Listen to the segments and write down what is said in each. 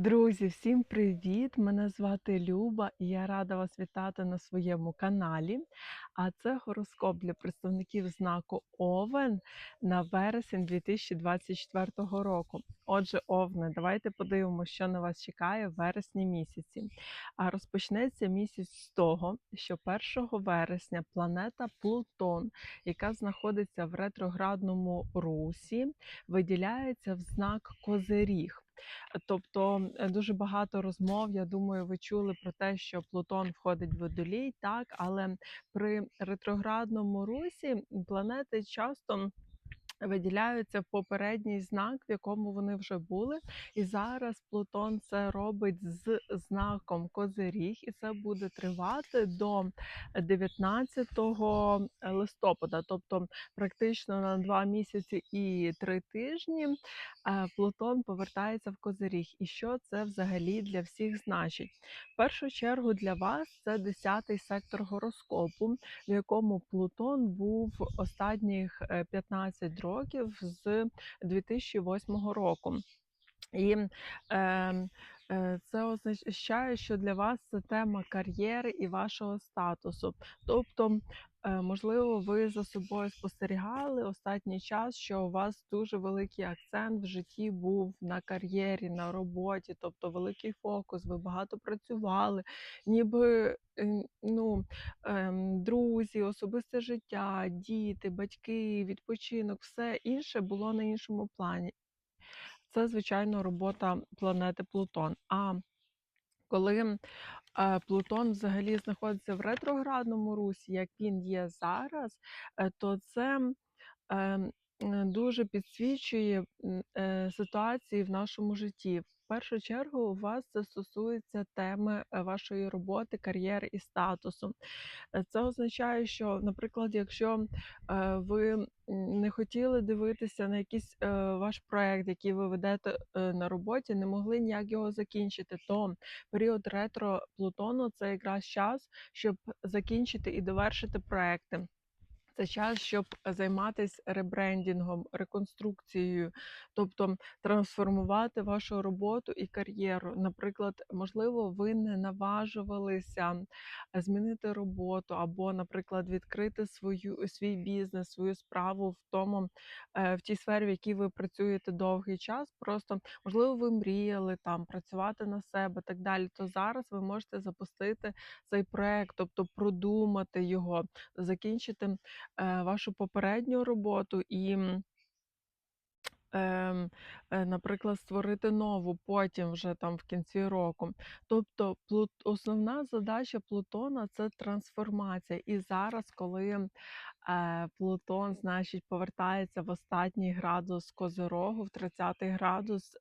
Друзі, всім привіт! Мене звати Люба і я рада вас вітати на своєму каналі. А це гороскоп для представників знаку Овен на вересень 2024 року. Отже, Овне, давайте подивимося, що на вас чекає в вересні місяці. А розпочнеться місяць з того, що 1 вересня планета Плутон, яка знаходиться в ретроградному русі, виділяється в знак Козиріг. Тобто е, дуже багато розмов. Я думаю, ви чули про те, що Плутон входить в водолій, так але при ретроградному русі планети часто. Виділяються в попередній знак, в якому вони вже були, і зараз Плутон це робить з знаком Козиріг, і це буде тривати до 19 листопада, тобто практично на два місяці і три тижні е, Плутон повертається в Козиріг. І що це взагалі для всіх значить? В першу чергу для вас це 10-й сектор гороскопу, в якому Плутон був останніх е, 15 років з 2008 року. І е, е, це означає, що для вас це тема кар'єри і вашого статусу. Тобто, можливо, ви за собою спостерігали останній час, що у вас дуже великий акцент в житті був на кар'єрі, на роботі, тобто великий фокус, ви багато працювали, ніби е, ну, ем, друзі, особисте життя, діти, батьки, відпочинок, все інше було на іншому плані. Це, звичайно, робота планети Плутон. А коли Плутон взагалі знаходиться в ретроградному русі, як він є зараз, е, то це ем, е, дуже підсвічує е, ситуації в нашому житті. Першу чергу у вас це стосується теми е, вашої роботи, кар'єри і статусу. Е, Це означає, що, наприклад, якщо е, ви не хотіли дивитися на якийсь ваш проект, який ви ведете на роботі, не могли ніяк його закінчити, то період ретро Плутону це якраз час, щоб закінчити і довершити проекти. Це час, щоб займатися ребрендінгом, реконструкцією, тобто трансформувати вашу роботу і кар'єру. Наприклад, можливо, ви не наважувалися змінити роботу, або, наприклад, відкрити свою свій бізнес, свою справу в тому, е, в тій сфері, в якій ви працюєте довгий час. Просто можливо, ви мріяли там працювати на себе, так далі. То зараз ви можете запустити цей проект, тобто продумати його, закінчити вашу попередню роботу і. ем, е, наприклад, створити нову потім вже там в кінці року. Тобто основна задача Плутона це трансформація. І зараз, коли е, Плутон, значить, повертається в останній градус Козирогу, в 30-й градус,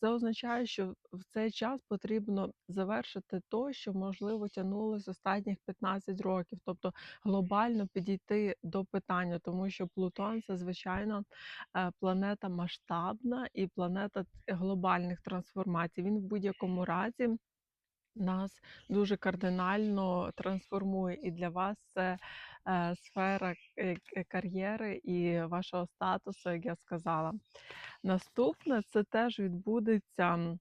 це означає, що в цей час потрібно завершити то, що можливо тягнулося останніх 15 років, тобто глобально підійти до питання, тому що Плутон це звичайно е, планета масштабна і планета глобальних трансформацій. Він в будь-якому разі нас дуже кардинально трансформує, і для вас це е, сфера е, кар'єри і вашого статусу, як я сказала. Наступне це теж відбудеться.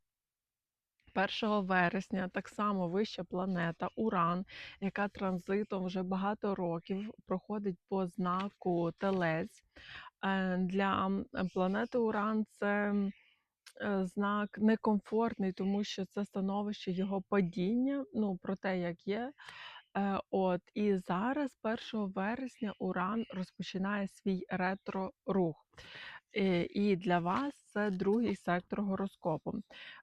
1 вересня так само вища планета Уран, яка транзитом вже багато років проходить по знаку Телець. Е, Для планети Уран це е, знак некомфортний, тому що це становище його падіння, ну про те, як є. Е, От і зараз, 1 вересня, Уран розпочинає свій ретро-рух. Е, І для вас це другий сектор гороскопу.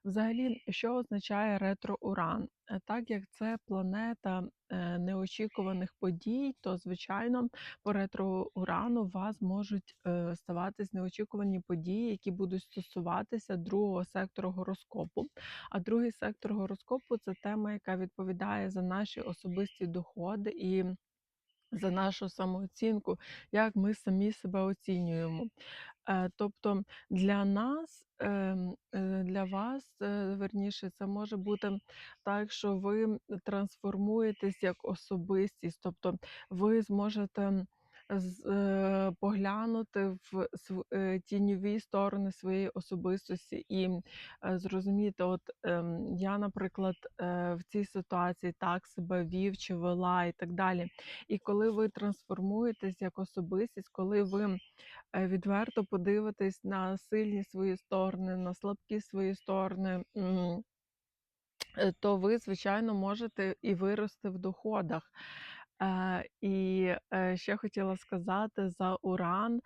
Взагалі, що означає ретро-уран? Е, Так як це планета е, неочікуваних подій, то звичайно по ретро-урану у вас можуть ставатись неочікувані події, які будуть стосуватися другого сектору гороскопу. А другий сектор гороскопу це тема, яка відповідає за наші особисті доходи і за нашу самооцінку, як ми самі себе оцінюємо. Е, Тобто для нас, ем, е, для вас, е, верніше, це може бути так, що ви трансформуєтесь як особистість, тобто ви зможете поглянути в е, тіньові сторони своєї особистості і, е, зрозуміти, от, ем, я, наприклад, е, в цій ситуації так себе вів чи вела і так далі. І коли ви трансформуєтесь як особистість, коли ви, е, відверто подивитесь на сильні свої сторони, на слабкі свої сторони, е, то ви, звичайно, можете і вирости в доходах. І, е, ще хотіла сказати за Уран,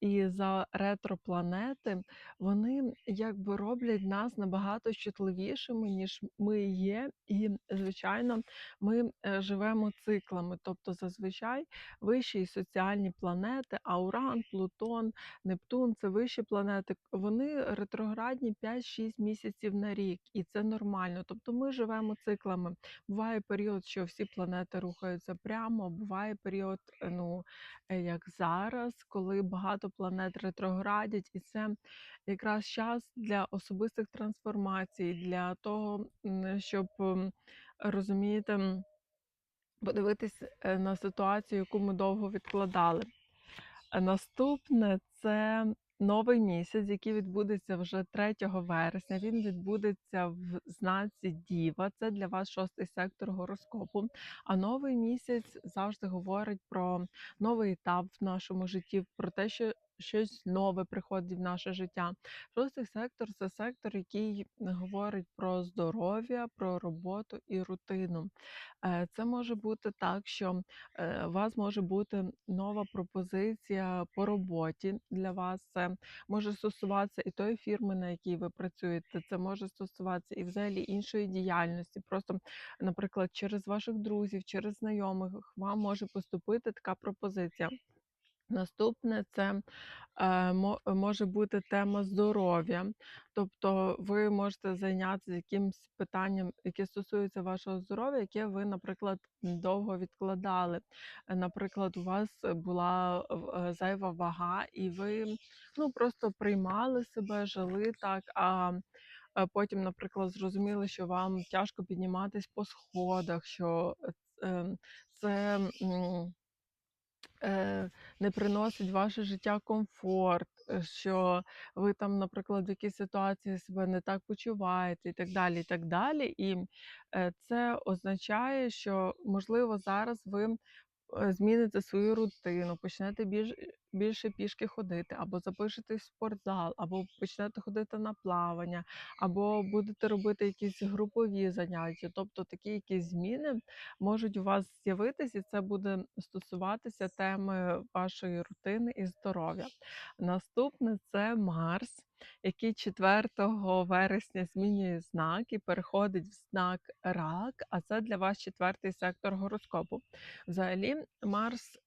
і за ретропланети. Вони якби роблять нас набагато чутливішими, ніж ми є. І, звичайно, ми, е, живемо циклами. Тобто, зазвичай вищі соціальні планети, а Уран, Плутон, Нептун це вищі планети. Вони ретроградні 5-6 місяців на рік, і це нормально. Тобто ми живемо циклами. Буває період, що всі планети рухаються прямо, буває період, е, ну, е, як зараз, коли багато планет ретроградять, і це якраз час для особистих трансформацій, для того, щоб, м, розумієте, подивитись, е, на ситуацію, яку ми довго відкладали. Наступне це новий місяць, який відбудеться вже 3 вересня. Він відбудеться в знаці Діва. Це для вас шостий сектор гороскопу. А новий місяць завжди говорить про новий етап в нашому житті, про те, що щось нове приходить в наше життя. Шостий сектор це сектор, який говорить про здоров'я, про роботу і рутину. Е, Це може бути так, що е, у вас може бути нова пропозиція по роботі для вас. Це може стосуватися і тої фірми, на якій ви працюєте. Це може стосуватися і взагалі іншої діяльності. Просто, наприклад, через ваших друзів, через знайомих вам може поступити така пропозиція. Наступне це е, може бути тема здоров'я, тобто ви можете зайнятися якимось питанням, яке стосується вашого здоров'я, яке ви, наприклад, довго відкладали. Е, Наприклад, у вас була е, зайва вага, і ви ну, просто приймали себе, жили так. А потім, наприклад, зрозуміли, що вам тяжко підніматись по сходах, що е, ем, це. Е, не приносить ваше життя комфорт, е, що ви там, наприклад, в якійсь ситуації себе не так почуваєте і так далі. І так далі. І е, це означає, що можливо зараз ви зміните свою рутину, почнете більш, більше пішки ходити, або запишетесь в спортзал, або почнете ходити на плавання, або будете робити якісь групові заняття. Тобто такі якісь зміни можуть у вас з'явитися, і це буде стосуватися теми вашої рутини і здоров'я. Наступне це Марс, який 4 вересня змінює знак і переходить в знак Рак, а це для вас четвертий сектор гороскопу. Взагалі, Марс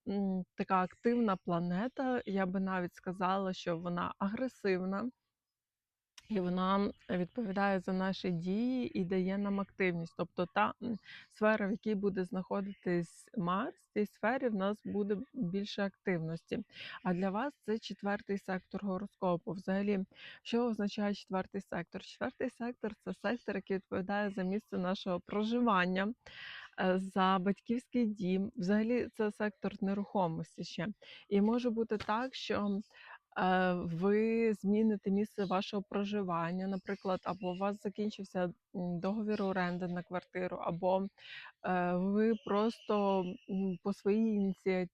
така активна планета. Я би навіть сказала, що вона агресивна. І вона відповідає за наші дії і дає нам активність. Тобто та сфера, в якій буде знаходитись Марс, в цій сфері в нас буде більше активності. А для вас це четвертий сектор гороскопу. Взагалі, що означає четвертий сектор? Четвертий сектор це сектор, який відповідає за місце нашого проживання, за батьківський дім. Взагалі, це сектор нерухомості ще. І може бути так, що е, ви зміните місце вашого проживання, наприклад, або у вас закінчився договір оренди на квартиру, або е, ви просто по своїй ініціативі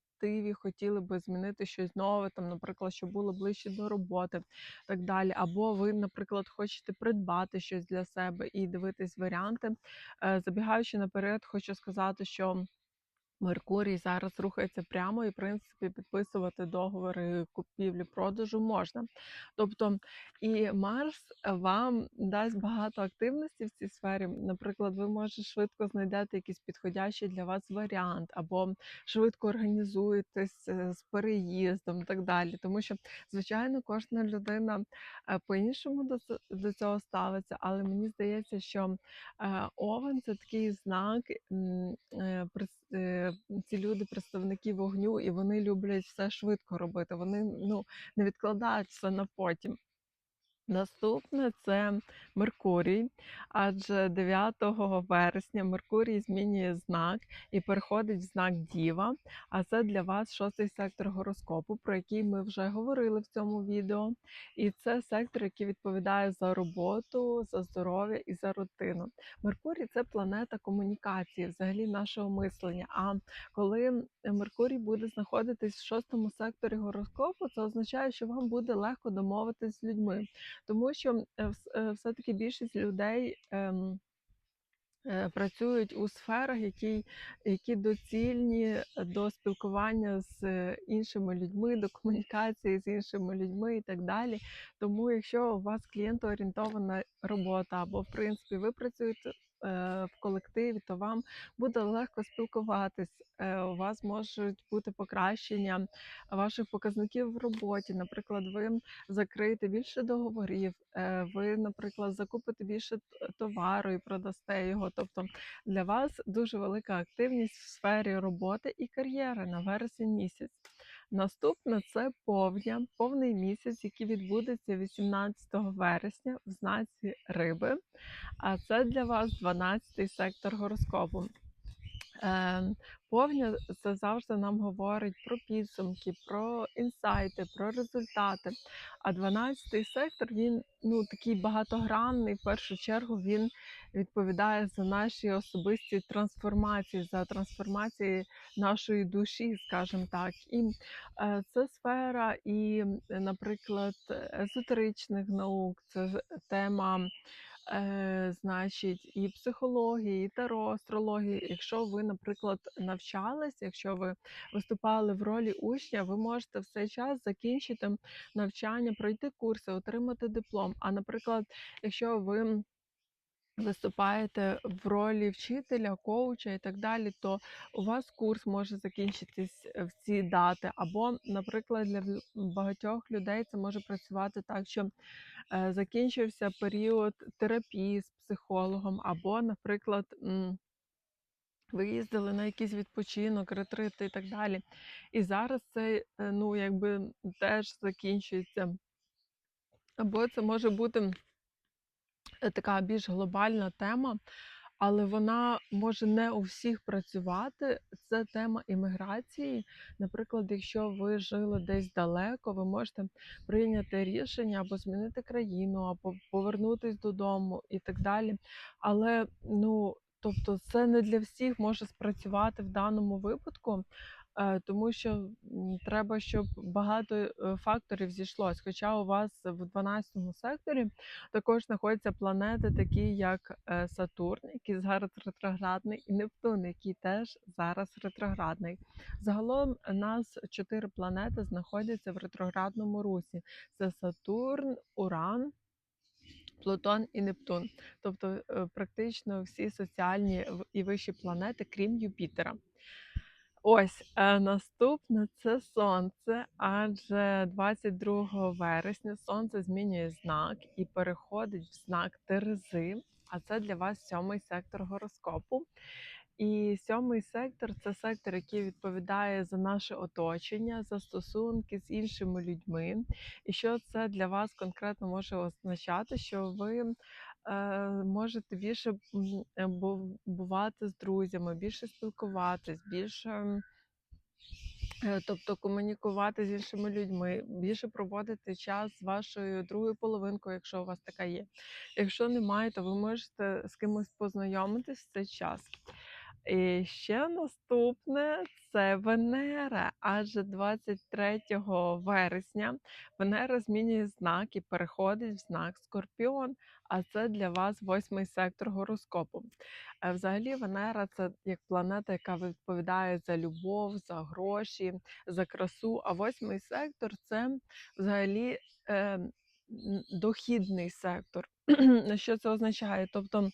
хотіли би змінити щось нове, там, наприклад, щоб було ближче до роботи, так далі. Або ви, наприклад, хочете придбати щось для себе і дивитись варіанти. Е, Забігаючи наперед, хочу сказати, що. Меркурій зараз рухається прямо і, в принципі, підписувати договори купівлі-продажу можна. Тобто і Марс вам дасть багато активності в цій сфері. Наприклад, ви може швидко знайдете якийсь підходящий для вас варіант, або швидко організуєтесь е, з переїздом і так далі. Тому що, звичайно, кожна людина е, по-іншому до, цього ставиться, але мені здається, що Е, Овен це такий знак. Е, Ці люди представники вогню, і вони люблять все швидко робити. Вони ну не відкладають все на потім. Наступне це Меркурій, адже 9 вересня Меркурій змінює знак і переходить в знак Діва. А це для вас шостий сектор гороскопу, про який ми вже говорили в цьому відео. І це сектор, який відповідає за роботу, за здоров'я і за рутину. Меркурій це планета комунікації, взагалі нашого мислення. А коли Меркурій буде знаходитись в шостому секторі гороскопу, це означає, що вам буде легко домовитись з людьми. Тому що е, е, все-таки більшість людей ем, е, працюють у сферах, які, які доцільні до спілкування з іншими людьми, до комунікації з іншими людьми і так далі. Тому, якщо у вас клієнтоорієнтована робота, або в принципі ви працюєте в колективі, то вам буде легко спілкуватись. Е, У вас можуть бути покращення ваших показників в роботі. Наприклад, ви закриєте більше договорів, е, ви, наприклад, закупите більше товару і продасте його. Тобто для вас дуже велика активність в сфері роботи і кар'єри на вересень місяць. Наступне це повня, повний місяць, який відбудеться 18 вересня в знаці риби. А це для вас 12 сектор гороскопу. Ем, Повня це завжди нам говорить про підсумки, про інсайти, про результати. А 12-й сектор він ну такий багатогранний. В першу чергу він відповідає за наші особисті трансформації, за трансформації нашої душі, скажімо так. І е, це сфера, і, наприклад, езотеричних наук, це тема е, значить, і психології, і таро, астрології. Якщо ви, наприклад, навчались, якщо ви виступали в ролі учня, ви можете в цей час закінчити навчання, пройти курси, отримати диплом. А, наприклад, якщо ви виступаєте в ролі вчителя, коуча і так далі, то у вас курс може закінчитись е, в ці дати. Або, наприклад, для багатьох людей це може працювати так, що е, закінчився період терапії з психологом, або, наприклад, ви їздили на якийсь відпочинок, ретрити і так далі. І зараз це е, ну, якби теж закінчується. Або це може бути така більш глобальна тема, але вона може не у всіх працювати. Це тема імміграції. Наприклад, якщо ви жили десь далеко, ви можете прийняти рішення або змінити країну, або повернутись додому і так далі. Але ну. Тобто це не для всіх може спрацювати в даному випадку, е, тому що треба, щоб багато е, факторів зійшлось. Хоча у вас в 12 секторі також знаходяться планети, такі як е, Сатурн, який зараз ретроградний, і Нептун, який теж зараз ретроградний. Загалом у нас чотири планети знаходяться в ретроградному русі: це Сатурн, Уран. Плутон і Нептун, тобто е, практично всі соціальні і вищі планети, крім Юпітера. Ось е, наступне це сонце, адже 22 вересня сонце змінює знак і переходить в знак Терези. А це для вас сьомий сектор гороскопу. І сьомий сектор це сектор, який відповідає за наше оточення, за стосунки з іншими людьми. І що це для вас конкретно може означати, що ви можете більше е, бувати з друзями, більше спілкуватись, більше. Е, Тобто комунікувати з іншими людьми, більше проводити час з вашою другою половинкою, якщо у вас така є. Якщо немає, то ви можете з кимось познайомитись в цей час. І ще наступне це Венера, адже 23 вересня Венера змінює знак і переходить в знак Скорпіон, а це для вас восьмий сектор гороскопу. Е, Взагалі, Венера це як планета, яка відповідає за любов, за гроші, за красу. А восьмий сектор це взагалі е, дохідний сектор. Що це означає? Тобто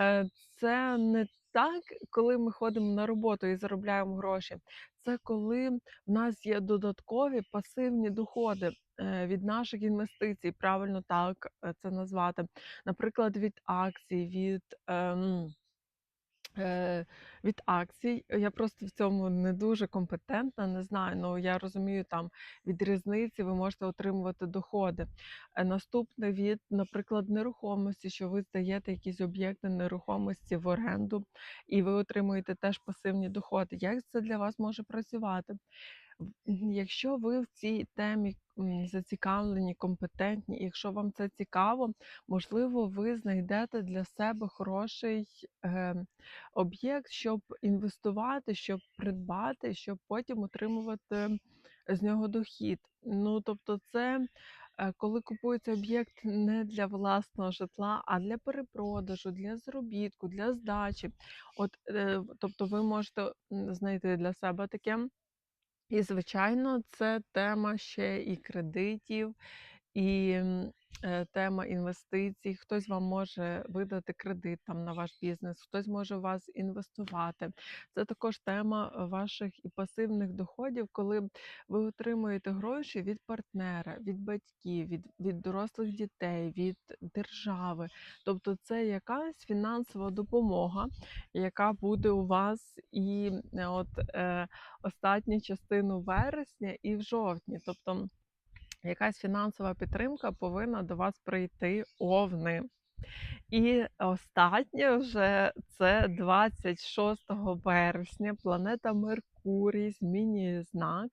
Е, це не так, коли ми ходимо на роботу і заробляємо гроші. Це коли в нас є додаткові пасивні доходи е, від наших інвестицій, правильно так е, це назвати. Наприклад, від акцій, від ем, від акцій. Я просто в цьому не дуже компетентна, не знаю. Ну я розумію, там від різниці ви можете отримувати доходи. Е, Наступне від, наприклад, нерухомості, що ви здаєте якісь об'єкти нерухомості в оренду, і ви отримуєте теж пасивні доходи. Як це для вас може працювати? Якщо ви в цій темі зацікавлені, компетентні, якщо вам це цікаво, можливо, ви знайдете для себе хороший е, об'єкт, щоб інвестувати, щоб придбати, щоб потім отримувати з нього дохід. Ну, тобто, це е, коли купується об'єкт не для власного житла, а для перепродажу, для заробітку, для здачі. От, е, тобто, ви можете знайти для себе таке. І, звичайно, це тема ще і кредитів, і тема інвестицій. Хтось вам може видати кредит там на ваш бізнес, хтось може у вас інвестувати. Це також тема е, ваших і пасивних доходів, коли ви отримуєте гроші від партнера, від батьків, від, від дорослих дітей, від держави. Тобто це якась фінансова допомога, яка буде у вас і е, от. Е, останню частину вересня і в жовтні. Тобто якась фінансова підтримка повинна до вас прийти овни. І останнє вже це 26 вересня. Планета Меркурій змінює знак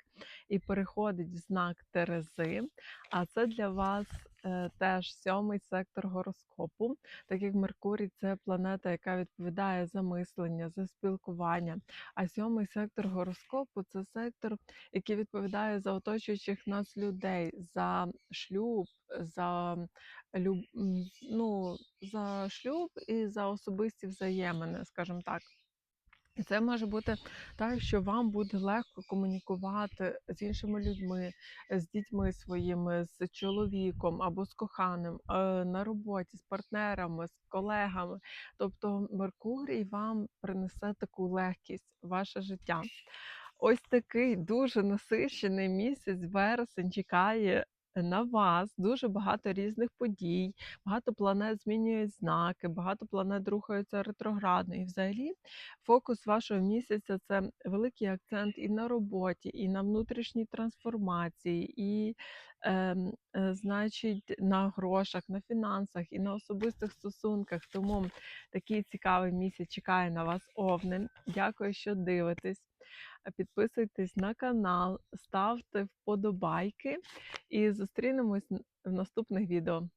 і переходить в знак Терези. А це для вас теж сьомий сектор гороскопу, так як Меркурій це планета, яка відповідає за мислення, за спілкування. А сьомий сектор гороскопу це сектор, який відповідає за оточуючих нас людей, за шлюб, за люб... ну, за шлюб і за особисті взаємини, скажімо так. Це може бути так, що вам буде легко комунікувати з іншими людьми, з дітьми своїми, з чоловіком або з коханим е, на роботі, з партнерами, з колегами. Тобто Меркурій вам принесе таку легкість в ваше життя. Ось такий дуже насичений місяць вересень чекає на вас. Дуже багато різних подій, багато планет змінюють знаки, багато планет рухаються ретроградно. І взагалі фокус вашого місяця це великий акцент і на роботі, і на внутрішній трансформації, і ем, е, значить на грошах, на фінансах і на особистих стосунках. Тому такий цікавий місяць чекає на вас овни. Дякую, що дивитесь. Підписуйтесь на канал, ставте вподобайки і зустрінемось в наступних відео.